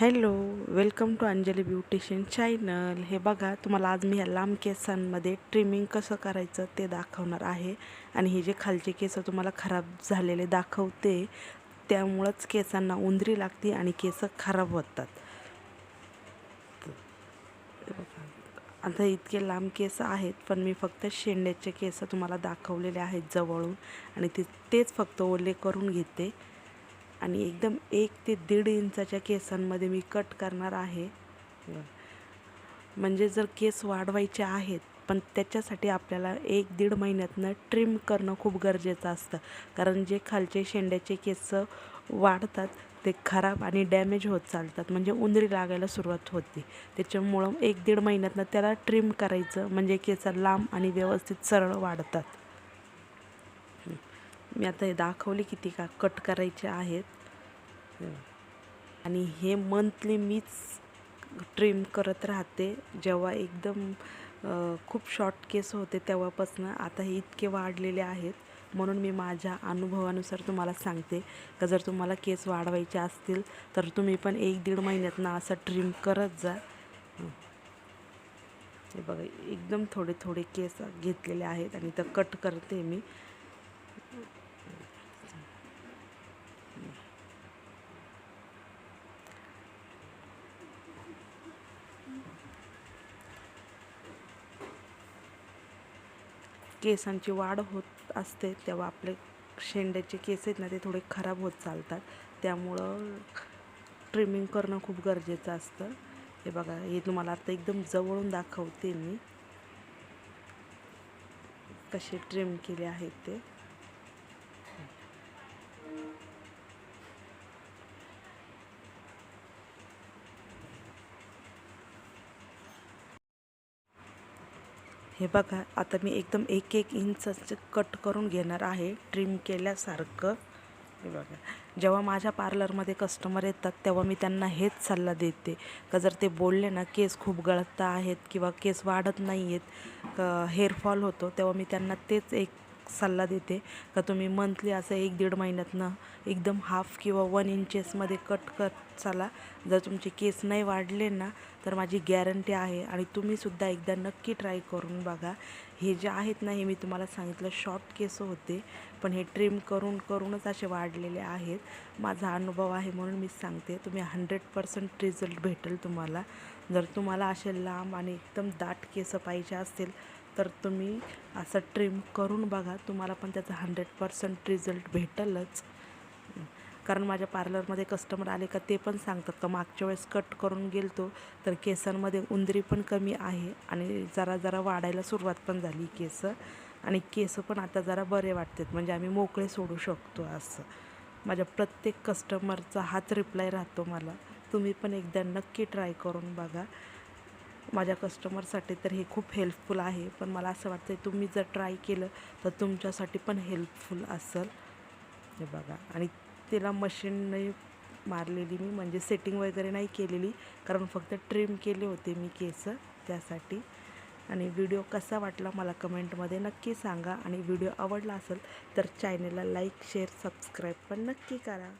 Hello welcome to Anjali beautician channel. हे बघा तुम्हाला आज मी ह्या लांब केसांमध्ये ट्रिमिंग कसं करायचं ते दाखवणार आहे. आणि हे जे खालचे केस तुम्हाला खराब झालेले दाखवते त्यामुळंच केसांना उंदरी लागते आणि केस खराब होतात. आता इतके लांब केस आहेत पण मी फक्त शेंड्याचे केस तुम्हाला दाखवलेले आहेत जवळून. आणि ते तेच फक्त ओले करून घेते. आणि एकदम एक ते दीड इंचाच्या केसांमध्ये मी कट करणार आहे. म्हणजे जर केस वाढवायचे आहेत पण त्याच्यासाठी आपल्याला एक दीड महिन्यातनं ट्रिम करणं खूप गरजेचं असतं. कारण जे खालचे शेंड्याचे केस वाढतात ते खराब आणि डॅमेज होत चालतात. म्हणजे उंदरी लागायला सुरुवात होते. त्याच्यामुळं एक दीड महिन्यातनं त्याला ट्रिम करायचं म्हणजे केस लांब आणि व्यवस्थित सरळ वाढतात. मी आता हे दाखवले किती का कट करायचे आहेत. आणि हे मंथली मीच ट्रिम करत राहते. जेव्हा एकदम खूप शॉर्ट केस होते तेव्हापासून आता हे इतके वाढलेले आहेत. म्हणून मी माझ्या अनुभवानुसार तुम्हाला सांगते का जर तुम्हाला केस वाढवायचे असतील तर तुम्ही पण एक दीड महिन्यातनं असं ट्रिम करत जा. हे बघा एकदम थोडे थोडे केस घेतलेले आहेत आणि तर कट करते मी. केसांची वाढ होत असते तेव्हा आपले शेंड्याचे केस आहेत ना ते थोडे खराब होत चालतात. त्यामुळं ट्रिमिंग करणं खूप गरजेचं असतं. हे बघा हे तुम्हाला आता एकदम जवळून दाखवते मी. कसे ट्रिम केले आहेत ते. हे बघा आता मी एकदम एक एक इंचाचं कट करून घेणार आहे ट्रिम केल्यासारखं. हे बघा. जेव्हा माझ्या पार्लरमध्ये कस्टमर येतात तेव्हा मी त्यांना हेच सल्ला देते. का जर ते बोलले ना केस खूप गळत आहेत किंवा केस वाढत नाही आहेत हेअरफॉल होतो तेव्हा मी त्यांना तेच एक सल्ला देते का तुम्ही मंथली असं एक दीड महिन्यातनं एकदम हाफ किंवा वन इंचेसमध्ये कट करत चाला. जर तुमचे केस नाही वाढले ना तर माझी गॅरंटी आहे आणि तुम्हीसुद्धा एकदा नक्की ट्राय करून बघा. हे जे आहेत ना हे मी तुम्हाला सांगितलं शॉर्ट केस होते पण हे ट्रिम करून करूनच असे वाढलेले आहेत. माझा अनुभव आहे म्हणून मी सांगते. तुम्ही हंड्रेड पर्सेंट रिझल्ट भेटेल तुम्हाला. जर तुम्हाला असे लांब आणि एकदम दाट केस पाहिजे असतील तर तुम्ही असं ट्रिम करून बघा. तुम्हाला पण त्याचा हंड्रेड पर्सेंट रिझल्ट भेटेलच. कारण माझ्या पार्लरमध्ये कस्टमर आले का ते पण सांगतात का मागच्या वेळेस कट करून गेलतो तर केसांमध्ये उंदरी पण कमी आहे आणि जरा जरा वाढायला सुरुवात पण झाली केस. आणि केस पण आता जरा बरे वाटतात म्हणजे आम्ही मोकळे सोडू शकतो असं. माझ्या प्रत्येक कस्टमरचा हाच रिप्लाय राहतो मला. तुम्ही पण एकदा नक्की ट्राय करून बघा. माझ्या कस्टमरसाठी तर हे खूप हेल्पफुल आहे. पण मला असं वाटतं तुम्ही जर ट्राय केलं तर तुमच्यासाठी पण हेल्पफुल असेल. हे बघा. आणि तिला मशीनने मारलेली मी म्हणजे सेटिंग वगैरे नाही केलेली. कारण फक्त ट्रिम केले होते मी केस त्यासाठी. आणि व्हिडिओ कसा वाटला मला कमेंटमध्ये नक्की सांगा. आणि व्हिडिओ आवडला असेल तर चॅनलला लाईक शेअर सबस्क्राईब पण नक्की करा.